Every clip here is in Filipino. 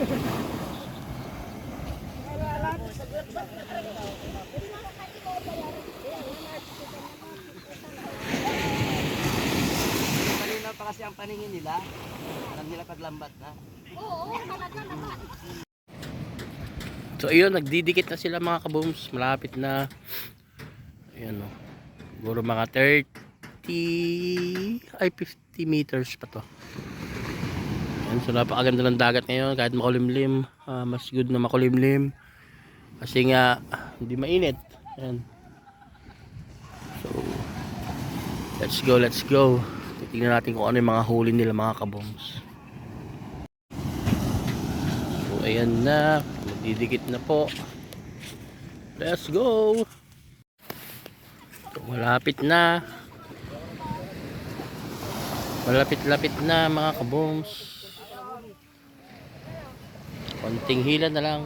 Malinaw pa kasi ang paningin nila. Alam nila paglambat na. So ayun, nagdidikit na sila mga kabooms. Malapit na. Ayan o. Siguro mga 30 ay 50 meters pa to. Ayan, so napakaganda ng dagat ngayon kahit makulimlim. ah, mas good na makulimlim. Kasi nga hindi mainit. Ayan. So let's go, let's go. Titingnan natin kung ano yung mga huli nila mga kabooms. So ayan na, magdidikit na po. Let's go. So, malapit na. Malapit-lapit na mga kabooms. Konting hila na lang.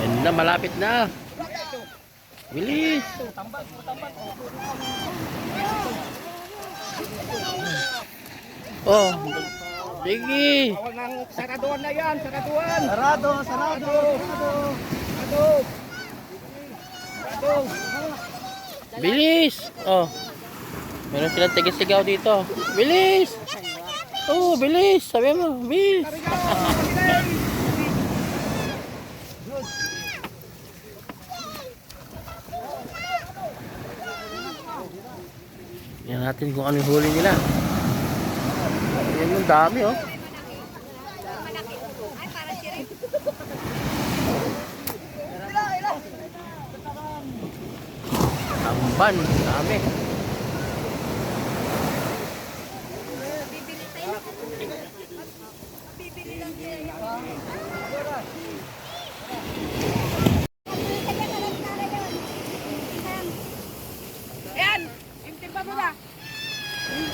Ayan na, malapit na. Bilis. Oh, sige. Saraduan na yan, saraduan. Sarado, sarado. Sarado. Sarado. Bilis! Oh. Meron silang tigisigaw dito. Bilis! Oh, bilis! Sabi mo, bilis! Yan natin kung ano yung huli nila. Yan yung dami oh. Tamban, dami. Yung timba mo na.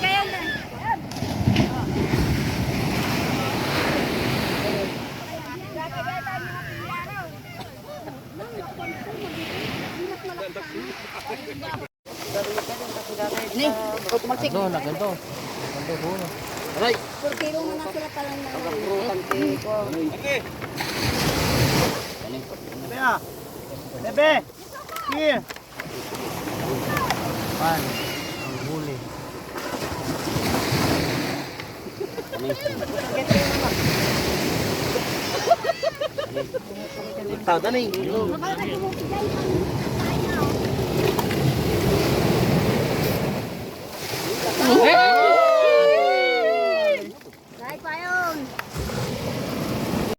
Kaya na. Ayan. Ni, o tumagsik. Gando, nagando. Nagando huli. Aray! Por kilo mo na sila pala na. Bebe. Here. Pan, ang huli. Tao na ni.